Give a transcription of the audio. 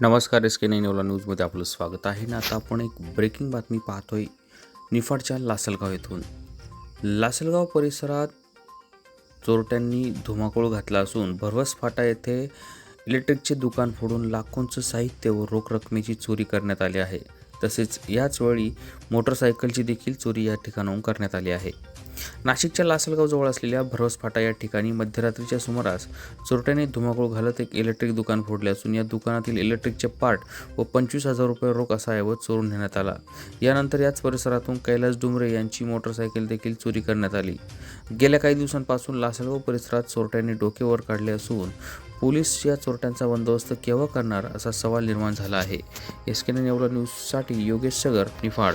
नमस्कार एस के नैनवला न्यूजमध्ये आपलं स्वागत आहे. ना आता आपण एक ब्रेकिंग बातमी पाहतोय. निफाडच्या लासलगाव येथून. लासलगाव परिसरात चोरट्यांनी धुमाकूळ घातला असून भरवस फाटा येथे इलेक्ट्रिकचे दुकान फोडून लाखोंचं साहित्य व रोख रकमेची चोरी करण्यात आली आहे. तसेच याचवेळी मोटरसायकलची देखील चोरी या ठिकाणाहून करण्यात आली आहे. नाशिकच्या लासलगावजवळ असलेल्या भरवस फाटा या ठिकाणी मध्यरात्रीच्या सुमारास चोरट्याने धुमाकूळ घालत एक इलेक्ट्रिक दुकान फोडले असून या दुकानातील इलेक्ट्रिकचे पार्ट व पंचवीस हजार रुपये रोख असा ऐवज चोरून नेण्यात आला. यानंतर याच परिसरातून कैलास डुमरे यांची मोटरसायकल देखील चोरी करण्यात आली. गेल्या काही दिवसांपासून लासलगाव परिसरात चोरट्यांनी डोके वर काढले असून पोलीस या चोरट्यांचा बंदोबस्त केव्हा करणार असा सवाल निर्माण झाला आहे. एस के एवढा न्यूजसाठी योगेश सगर निफाड.